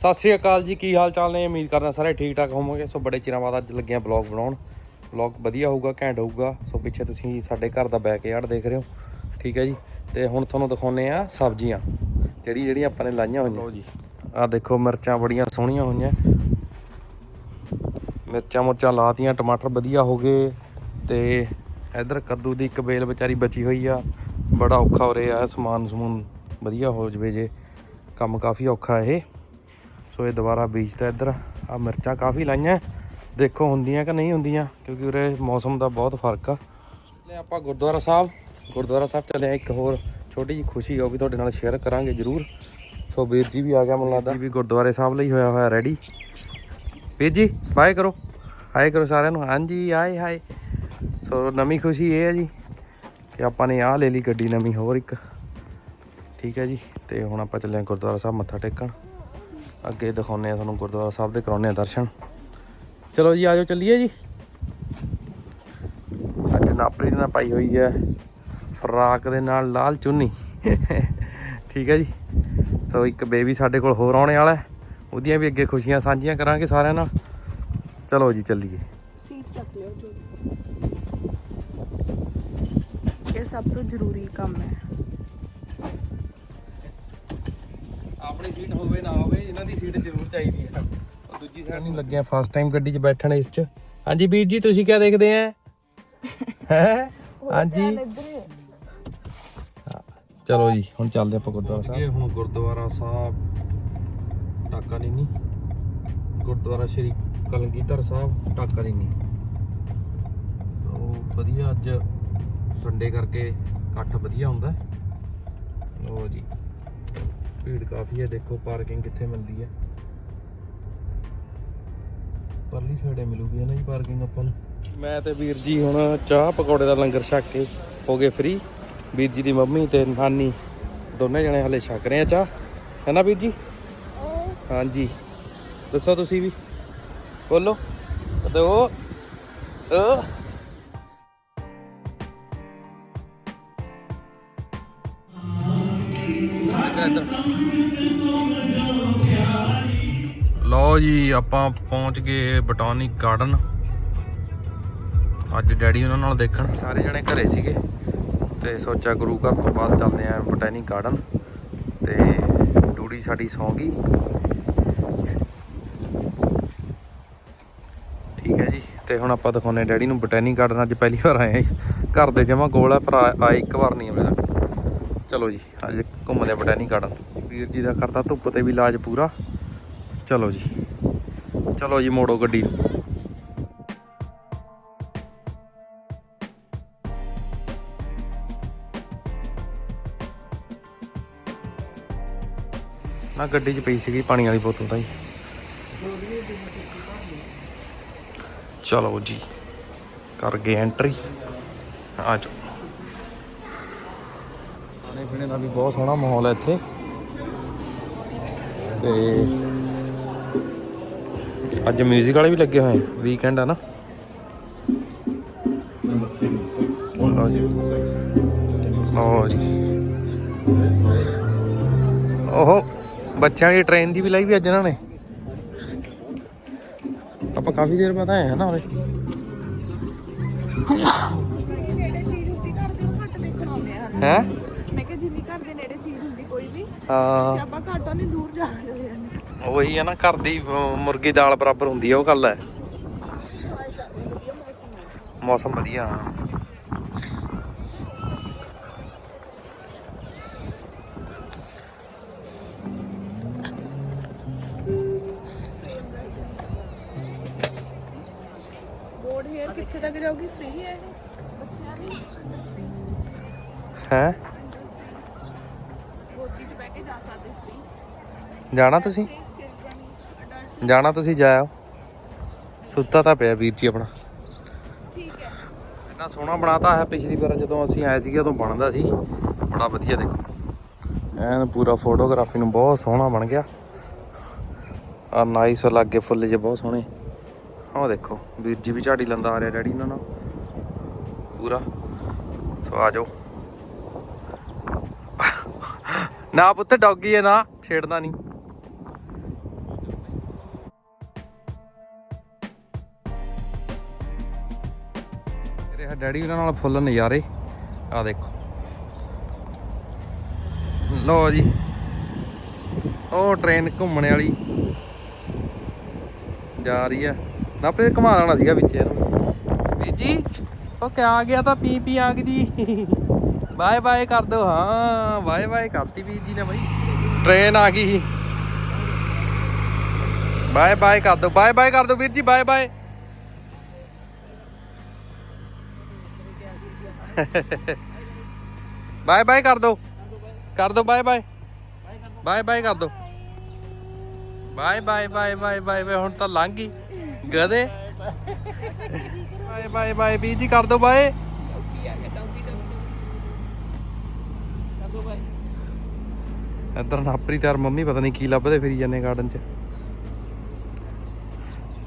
ਸਤਿ ਸ਼੍ਰੀ ਅਕਾਲ ਜੀ ਕੀ ਹਾਲ ਚਾਲ ਨੇ? ਉਮੀਦ ਕਰਦਾ ਸਾਰੇ ਠੀਕ ਠਾਕ ਹੋਵੋਗੇ। ਸੋ ਬੜੇ ਚਿਰਾਂ ਬਾਅਦ ਅੱਜ ਲੱਗਿਆ ਬਲੌਗ ਬਣਾਉਣ। ਬਲੌਗ ਵਧੀਆ ਹੋਊਗਾ ਘੈਂਟ ਹੋਊਗਾ। ਸੋ ਪਿੱਛੇ ਤੁਸੀਂ ਸਾਡੇ ਘਰ ਦਾ ਬੈਕਯਾਰਡ ਦੇਖ ਰਹੇ ਹੋ। ਠੀਕ ਹੈ ਜੀ। ਤੇ ਹੁਣ ਤੁਹਾਨੂੰ ਦਿਖਾਉਨੇ ਆ ਸਬਜ਼ੀਆਂ। ਜਿਹੜੀ ਜਿਹੜੀਆਂ ਆਪਾਂ ਨੇ ਲਾਈਆਂ ਹੋਈਆਂ। ਲਓ ਜੀ। ਆਹ ਦੇਖੋ ਮਿਰਚਾਂ ਬੜੀਆਂ ਸੋਹਣੀਆਂ ਹੋਈਆਂ। ਮਿਰਚਾਂ ਮੁਰਚਾਂ ਲਾਤੀਆਂ ਟਮਾਟਰ ਵਧੀਆ ਹੋ ਗਏ। ਤੇ ਇਧਰ ਕੱਦੂ ਦੀ ਇੱਕ ਬੇਲ ਵਿਚਾਰੀ ਬਚੀ ਹੋਈ ਆ। ਬੜਾ ਔਖਾ ਹੋ ਰਿਹਾ ਸਮਾਨ ਸਮੂਨ ਵਧੀਆ ਹੋ ਜਵੇ ਜੇ। ਕੰਮ ਕਾਫੀ ਔਖਾ ਇਹ। ਸੋ ਇਹ ਦੁਬਾਰਾ ਬੀਜਤਾ ਇੱਧਰ ਆ ਮਿਰਚਾਂ ਕਾਫੀ ਲਾਈਆਂ। ਦੇਖੋ ਹੁੰਦੀਆਂ ਕਿ ਨਹੀਂ ਹੁੰਦੀਆਂ, ਕਿਉਂਕਿ ਉਰੇ ਮੌਸਮ ਦਾ ਬਹੁਤ ਫ਼ਰਕ ਆ। ਲੈ ਆਪਾਂ ਗੁਰਦੁਆਰਾ ਸਾਹਿਬ। ਗੁਰਦੁਆਰਾ ਸਾਹਿਬ ਚੱਲੇ ਆ ਇੱਕ ਹੋਰ ਛੋਟੀ ਜੀ ਖੁਸ਼ੀ ਉਹ ਵੀ ਤੁਹਾਡੇ ਨਾਲ ਸ਼ੇਅਰ ਕਰਾਂਗੇ ਜਰੂਰ। ਸੋ ਵੀਰ ਜੀ ਵੀ ਆ ਗਿਆ ਮੈਨੂੰ ਲੱਗਦਾ। ਵੀ ਗੁਰਦੁਆਰੇ ਸਾਹਿਬ ਲਈ ਹੋਇਆ ਹੋਇਆ ਰੈਡੀ ਵੀਰ ਜੀ ਬਾਏ ਕਰੋ। ਹਾਏ ਕਰੋ ਸਾਰਿਆਂ ਨੂੰ। ਹਾਂਜੀ, ਆਏ, ਹਾਏ। ਸੋ ਨਵੀਂ ਖੁਸ਼ੀ ਇਹ ਹੈ ਜੀ ਕਿ ਆਪਾਂ ਨੇ ਆਹ ਲੈ ਲਈ ਗੱਡੀ ਨਵੀਂ, ਹੋਰ ਇੱਕ। ਠੀਕ ਹੈ ਜੀ। ਤੇ ਹੁਣ ਆਪਾਂ ਚੱਲੇ ਹਾਂ ਗੁਰਦੁਆਰਾ ਸਾਹਿਬ ਮੱਥਾ ਟੇਕਣ। ਅੱਗੇ ਦਿਖਾਉਨੇ ਆ ਤੁਹਾਨੂੰ ਗੁਰਦੁਆਰਾ ਸਾਹਿਬ ਦੇ ਕਰਾਉਨੇ ਆ ਦਰਸ਼ਨ। ਚਲੋ ਜੀ, ਆਜੋ ਚੱਲੀਏ ਜੀ। ਅੱਜ ਨਾਪਰੀ ਨਾਲ ਪਾਈ ਹੋਈ ਹੈ ਫਰਾਕ ਦੇ ਨਾਲ ਲਾਲ ਚੁੰਨੀ। ਠੀਕ ਹੈ ਜੀ। ਸੋ ਇੱਕ ਬੇਬੀ ਸਾਡੇ ਕੋਲ ਹੋਰ ਆਉਣੇ ਵਾਲਾ ਹੈ। ਉਹਦੀਆਂ ਵੀ ਅੱਗੇ ਖੁਸ਼ੀਆਂ ਸਾਂਝੀਆਂ ਕਰਾਂਗੇ ਸਾਰਿਆਂ ਨਾਲ। ਚਲੋ ਜੀ, ਚੱਲੀਏ। ਸੀਟ ਚੱਕ ਲਿਓ ਜੋ। ਇਹ ਸਭ ਤੋਂ ਜ਼ਰੂਰੀ ਕੰਮ ਹੈ। ਆਪਣੀ ਸੀਟ ਹੋਵੇ ਨਾ ਹੋਵੇ ਇਹਨਾਂ ਦੀ ਸੀਟ ਜ਼ਰੂਰ ਚਾਹੀਦੀ ਹੈ। ਉਹ ਦੂਜੀ ਸਾਈਡ ਨਹੀਂ ਲੱਗਿਆ ਫਸਟ ਟਾਈਮ ਗੱਡੀ 'ਚ ਬੈਠਣ ਇਸ 'ਚ। ਹਾਂਜੀ ਵੀਰ ਜੀ ਤੁਸੀਂ ਕੀ ਦੇਖਦੇ ਆ? ਹੈ? ਹਾਂਜੀ। ਚਲੋ ਜੀ ਹੁਣ ਚੱਲਦੇ ਆਪਾਂ ਗੁਰਦੁਆਰਾ ਸਾਹਿਬ। ਇਹ ਹੁਣ ਗੁਰਦੁਆਰਾ ਸਾਹਿਬ ਟਾਕਾ ਨਹੀਂ ਗੁਰਦੁਆਰਾ ਸ਼੍ਰੀ ਕਲਗੀਧਰ ਸਾਹਿਬ ਟਾਕਾ ਨਹੀਂ ਉਹ ਵਧੀਆ ਅੱਜ ਸੰਡੇ ਕਰਕੇ ਇਕੱਠ ਵਧੀਆ ਹੁੰਦਾ। ਲਓ ਜੀ। ਭੀੜ ਕਾਫੀ ਹੈ, ਦੇਖੋ ਪਾਰਕਿੰਗ ਕਿੱਥੇ ਮਿਲਦੀ ਹੈ। ਪਰਲੀ ਸਾਈਡੇ ਮਿਲੂਗੀ ਨਾ ਜੀ ਪਾਰਕਿੰਗ ਆਪਾਂ ਨੂੰ। ਮੈਂ ਤੇ ਵੀਰ ਜੀ ਹੁਣ ਚਾਹ ਪਕੌੜੇ ਦਾ ਲੰਗਰ ਛਕ ਕੇ ਹੋ ਗਏ ਫ੍ਰੀ ਵੀਰ ਜੀ ਦੀ ਮੰਮੀ ਤੇ ਨਾਨੀ ਦੋਨੇ ਜਣੇ ਹਲੇ ਛਕ ਰਹੇ ਆ ਚਾਹ। ਹੈ ਨਾ ਵੀਰ ਜੀ? ਹਾਂਜੀ। ਦੱਸੋ ਤੁਸੀਂ ਵੀ। ਬੋਲੋ। ਤੇ ਉਹ। ਉਹ ਲਓ ਜੀ, ਆਪਾਂ ਪਹੁੰਚ ਗਏ ਬਟਾਨਿਕ ਗਾਰਡਨ। ਅੱਜ ਡੈਡੀ ਉਹਨਾਂ ਨਾਲ ਦੇਖਣ। ਸਾਰੇ ਜਣੇ ਘਰੇ ਸੀਗੇ ਤੇ ਸੋਚਿਆ ਗੁਰੂ ਘਰ ਤੋਂ ਬਾਅਦ ਚੱਲਦੇ ਆਂ ਬਟਾਨਿਕ ਗਾਰਡਨ। ਤੇ ਡੂੜੀ ਸਾਡੀ ਸੌਂ ਗਈ। ਠੀਕ ਹੈ ਜੀ, ਤੇ ਹੁਣ ਆਪਾਂ ਦਿਖਾਉਨੇ ਡੈਡੀ ਨੂੰ ਬਟਾਨਿਕ ਗਾਰਡਨ। ਅੱਜ ਪਹਿਲੀ ਵਾਰ ਆਏ ਆ ਘਰ ਦੇ ਜਮਾ ਕੋਲ ਆ, ਪਰ ਆਏ ਇੱਕ ਵਾਰ ਨਹੀਂ ਹੋਇਆ ਚਲੋ ਜੀ, ਅੱਜ ਘੁੰਮਦੇ ਬਟਾਨਿਕ ਗਾਰਡਨ ਵੀਰ ਜੀ ਦਾ ਕਰਦਾ ਧੁੱਪ ਤੇ ਵੀ ਇਲਾਜ ਪੂਰਾ। ਚਲੋ ਜੀ। ਚਲੋ ਜੀ, ਮੋੜੋ ਗੱਡੀ ਨੂੰ। ਨਾ, ਗੱਡੀ 'ਚ ਪਈ ਸੀਗੀ ਪਾਣੀ ਵਾਲੀ ਬੋਤਲ ਤਾਂ ਜੀ। ਚਲੋ ਜੀ, ਕਰ ਗਏ ਐਂਟਰੀ ਆ ਜਾਓ। ਖਾਣੇ ਪੀਣੇ ਦਾ ਵੀ ਬਹੁਤ ਸੋਹਣਾ ਮਾਹੌਲ ਹੈ ਇੱਥੇ। ਤੇ ਅੱਜ 뮤직 ਵਾਲੇ ਵੀ ਲੱਗੇ ਹੋਏ ਵੀਕਐਂਡ ਆ ਨਾ। ਲਓ ਜੀ। ਓਹੋ ਬੱਚਿਆਂ ਦੀ ਟ੍ਰੇਨ ਦੀ ਵੀ ਲਾਈ ਵੀ ਅੱਜ ਇਹਨਾਂ ਨੇ। ਆਪਾਂ ਕਾਫੀ ਦੇਰ ਬਾਅਦ ਆਏ ਹਾਂ ਨਾ ਉਰੇ। ਹੈ ਮੈਂ ਕਿਹਾ ਜਿੰਨੀ ਘਰ ਦੇ ਨੇੜੇ ਚੀਜ਼ ਹੁੰਦੀ ਕੋਈ ਵੀ ਹਾਂ। ਤੇ ਆਪਾਂ ਘਾਟੋਂ ਨਹੀਂ ਦੂਰ ਜਾ ਰਹੇ ਹਾਂ ਉਹੀ ਆ ਨਾ ਘਰ ਦੀ ਮੁਰਗੀ ਦਾਲ ਬਰਾਬਰ ਹੁੰਦੀ ਆ ਉਹ ਗੱਲ ਹੈ। ਮੌਸਮ ਵਧੀਆ। ਬੋਰਡ ਹੇਅਰ ਕਿੱਥੇ ਤੱਕ ਜਾਊਗੀ? ਫ੍ਰੀ ਹੈ ਇਹ? ਬੱਚਿਆਂ ਦੀ ਹੈਂ ਬੋਤੀ 'ਚ ਬਹਿ ਕੇ ਜਾ ਸਕਦੇ ਫ੍ਰੀ ਜਾਣਾ ਤੁਸੀਂ? ਜਾਣਾ ਤੁਸੀਂ ਜਾਇਓ ਸੁੱਤਾ ਤਾਂ ਪਿਆ ਵੀਰ ਜੀ ਆਪਣਾ। ਠੀਕ ਹੈ ਇੰਨਾ ਸੋਹਣਾ ਬਣਾਤਾ ਹੈ ਪਿਛਲੀ ਵਾਰ ਜਦੋਂ ਅਸੀਂ ਆਏ ਸੀਗੇ, ਉਦੋਂ ਬਣਦਾ ਸੀ। ਬੜਾ ਵਧੀਆ ਦੇਖੋ। ਐਨ ਪੂਰਾ ਫੋਟੋਗ੍ਰਾਫੀ ਨੂੰ ਬਹੁਤ ਸੋਹਣਾ ਬਣ ਗਿਆ। ਆ ਨਾਈਸ ਲੱਗੇ ਫੁੱਲ ਜੇ ਬਹੁਤ ਸੋਹਣੇ। ਆਹ ਦੇਖੋ, ਵੀਰ ਜੀ ਵੀ ਝਾੜੀ ਲੰਦਾ ਆ ਰਿਹਾ ਡੈਡੀ ਇਹਨਾਂ ਨਾਲ। ਪੂਰਾ। ਸੋ ਆ ਜਾਓ। ਨਾ ਪੁੱਤ, ਡੌਗੀ ਹੈ ਨਾ, ਛੇੜਦਾ ਨਹੀਂ। ਡੈਡੀ ਉਹਨਾਂ ਨਾਲ ਫੁੱਲ ਨਜ਼ਾਰੇ। ਆ ਦੇਖੋ। ਲਓ ਜੀ। ਉਹ ਟ੍ਰੇਨ ਘੁੰਮਣੇ ਵਾਲੀ ਜਾ ਰਹੀ ਆ ਨਾ ਪੇ ਘੁਮਾ ਦੇਣਾ ਸੀਗਾ ਵਿੱਚ ਇਹਨੂੰ। ਵੀਰ ਉਹ ਕਿਆ ਆ ਗਿਆ ਤਾਂ ਪੀ ਪੀ ਆ ਗਈ ਜੀ ਬਾਏ ਬਾਏ ਕਰ ਦੋ। ਹਾਂ, ਬਾਏ ਬਾਏ ਕਰਤੀ ਵੀਰ ਜੀ ਨੇ ਬਾਈ। ਟ੍ਰੇਨ ਆ ਗਈ। ਸੀ ਬਾਏ ਬਾਏ ਕਰ ਦੋ। ਬਾਏ ਬਾਏ ਕਰ ਦੋ ਵੀਰ ਜੀ, ਬਾਏ ਬਾਏ। ਬਾਏ ਬਾਏ ਕਰ ਦੋ। ਕਰ ਦੋ ਬਾਏ ਬਾਏ। ਬਾਏ ਬਾਏ ਕਰ ਦੋ। Bye bye bye bye bye bye, ਹੁਣ ਤਾਂ ਲੰਘ ਗਈ। ਗਦੇ ਬਾਏ ਬਾਏ ਬਾਏ ਵੀਰ ਜੀ ਕਰ ਦੋ ਬਾਏ। ਇੱਧਰ ਨਾਪਰੀ ਤੇ ਮੰਮੀ ਪਤਾ ਨਹੀਂ ਕੀ ਲੱਭਦੇ ਫਿਰੀ ਜਾਂਦੇ ਗਾਰਡਨ 'ਚ।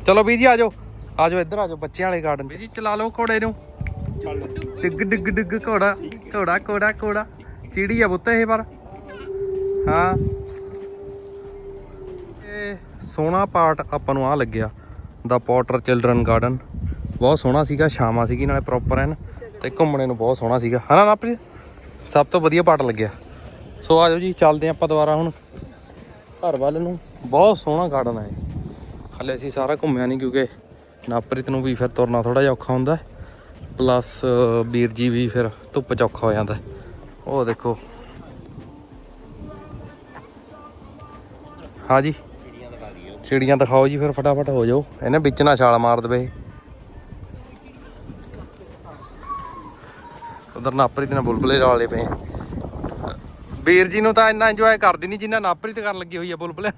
ਚਲੋ ਵੀਰ ਜੀ ਆ ਜਾਓ ਇੱਧਰ ਆਜੋ ਬੱਚਿਆਂ ਵਾਲੇ ਗਾਰਡਨ 'ਚ। ਵੀਰ ਜੀ ਚਲਾ ਲਓ ਘੋੜੇ ਨੂੰ। ਡਿੱਗ ਡਿੱਗ ਡਿੱਗ, ਘੋੜਾ ਘੋੜਾ ਘੋੜਾ ਘੋੜਾ। ਚਿੜੀ ਆ ਪੁੱਤ ਇਹ ਪਰ। ਹਾਂ। ਇਹ ਸੋਹਣਾ ਪਾਰਟ ਆਪਾਂ ਨੂੰ ਆ ਲੱਗਿਆ ਦਾ ਪੋਟਰ ਚਿਲਡਰਨ ਗਾਰਡਨ ਬਹੁਤ ਸੋਹਣਾ ਸੀਗਾ, ਛਾਵਾਂ ਸੀਗੀ, ਨਾਲੇ ਪ੍ਰੋਪਰ ਐਨ, ਤੇ ਘੁੰਮਣੇ ਨੂੰ ਬਹੁਤ ਸੋਹਣਾ ਸੀਗਾ। ਹਨਾ ਨਾਪਰੀ ਸਭ ਤੋਂ ਵਧੀਆ ਪਾਰਟ ਲੱਗਿਆ। ਸੋ ਆਜੋ ਜੀ, ਚੱਲਦੇ ਆਪਾਂ ਦੁਬਾਰਾ ਹੁਣ। ਘਰ ਵੱਲ ਨੂੰ। ਬਹੁਤ ਸੋਹਣਾ ਗਾਰਡਨ ਹੈ ਇਹ। ਹਲੇ ਅਸੀਂ ਸਾਰਾ ਘੁੰਮਿਆ ਨਹੀਂ ਕਿਉਂਕਿ ਨਾਪਰੀਤ ਨੂੰ ਵੀ ਫਿਰ ਤੁਰਨਾ ਥੋੜਾ ਜਿਹਾ ਔਖਾ ਹੁੰਦਾ। ਪਲੱਸ ਵੀਰ ਜੀ ਵੀ ਫਿਰ ਧੁੱਪ ਚ ਔਖਾ ਹੋ ਜਾਂਦਾ। ਉਹ ਦੇਖੋ। ਹਾਂ ਜੀ ਚਿੜੀਆਂ ਦਿਖਾਓ ਜੀ ਫਿਰ ਫਟਾਫਟ, ਹੋ ਜਾਓ। ਇਹਨੇ ਵਿੱਚ ਨਾ ਛਾਲ ਮਾਰ ਦੇਵੇ ਉਧਰ ਨਾਪਰੀਤ ਨੇ ਬੁਲਬੁਲੇ ਲਾਲੇ ਪਏ। ਆ। ਵੀਰ ਜੀ ਨੂੰ ਤਾਂ ਇੰਨਾ ਇੰਜੋਏ ਕਰਦੀ ਨਹੀਂ ਜਿੰਨਾ ਨਾਪਰੀਤ ਕਰਨ ਲੱਗੀ ਹੋਈ ਆ ਬੁਲਬੁਲੇ।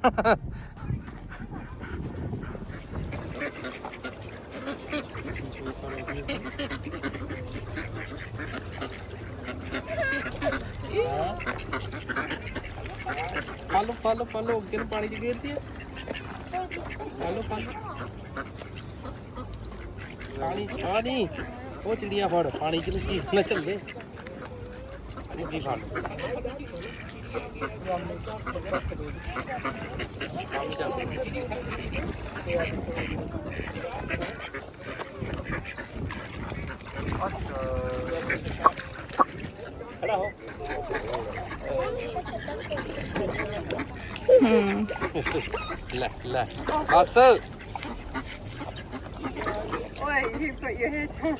ਫਾਲੋ ਫਾਲੋ ਫਾਲੋ ਅੱਗੇ ਨੂੰ ਪਾਣੀ ਚ ਗੇਰਦੀ ਹੈ। ਫਾਲੋ ਫਾਲੋ ਪਾਣੀ ਪਾਣੀ। ਉਹ ਚਿੜੀਆਂ ਫੜ, ਪਾਣੀ ਚ ਨੂੰ ਕੀ ਨਾ ਚੱਲੇ ਮੁੱਠੀ ਫੜ। ਖੜਾ ਲੈ ਲੈ ਬਸ ਓਏ ਇਹ ਪਈ ਇਹ ਛਾਂ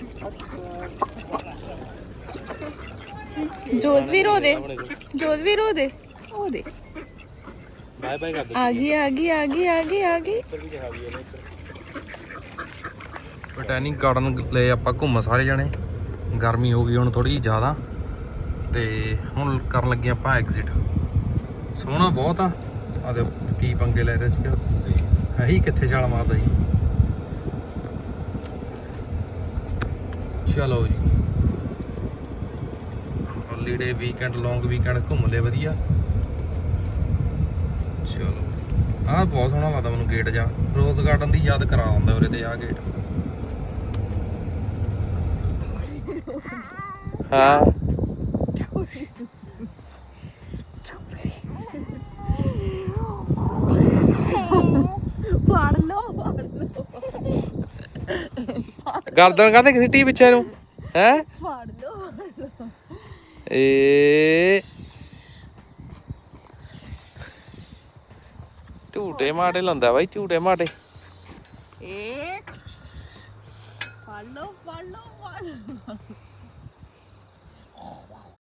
ਜੋਤ ਵੀ ਰੋ ਦੇ। ਜੋਤ ਵੀ ਰੋ ਦੇ। ਉਹ ਦੇ। ਬਾਏ ਬਾਏ ਕਰ ਦੇ ਆ ਗਈ ਆ ਗਈ ਆ ਗਈ ਆ ਗਈ ਆ ਗਈ। ਬੋਟੈਨਿਕ ਗਾਰਡਨ ਲਏ ਆਪਾਂ ਘੁੰਮ ਸਾਰੇ ਜਣੇ। ਗਰਮੀ ਹੋ ਗਈ ਹੁਣ ਥੋੜੀ ਜ਼ਿਆਦਾ। ਤੇ ਹੁਣ ਕਰਨ ਲੱਗੇ ਆਪਾਂ ਐਗਜ਼ਿਟ ਸੋਹਣਾ ਬਹੁਤ ਆ। ਆ ਦੇ ਕੀ ਪੰਗੇ ਲੈ ਰਹੇ ਸੀ ਹੈ ਹੀ ਕਿੱਥੇ ਛਾਲ ਮਾਰਦਾ ਜੀ? ਚਲੋ ਜੀ। ਹੌਲੀਡੇ ਵੀਕਐਂਡ ਲੌਂਗ ਵੀਕਐਂਡ ਘੁੰਮ ਲਏ ਵਧੀਆ। ਚਲੋ। ਆਹ ਬਹੁਤ ਸੋਹਣਾ ਲੱਗਦਾ ਮੈਨੂੰ ਗੇਟ ਜਾ। ਰੋਜ਼ ਗਾਰਡਨ ਦੀ ਯਾਦ ਕਰਾ ਆਉਂਦਾ ਉਰੇ ਤੇ ਆਹ ਗੇਟ ਹਾਂ ਫੜ ਲੋ ਫੜ ਲੋ ਗਰਦਨ ਕਾਹਦੇ ਕਿਸੇ ਟੀ ਪਿੱਛੇ ਨੂੰ? ਹੈ? ਫੜ ਲੋ ਏ ਝੂਟੇ ਮਾਟੇ ਲੰਦਾ ਬਾਈ ਝੂਟੇ ਮਾਟੇ ਏ ਫੜ ਲੋ ਫੜ ਲੋ ਫੜ ਲਓ।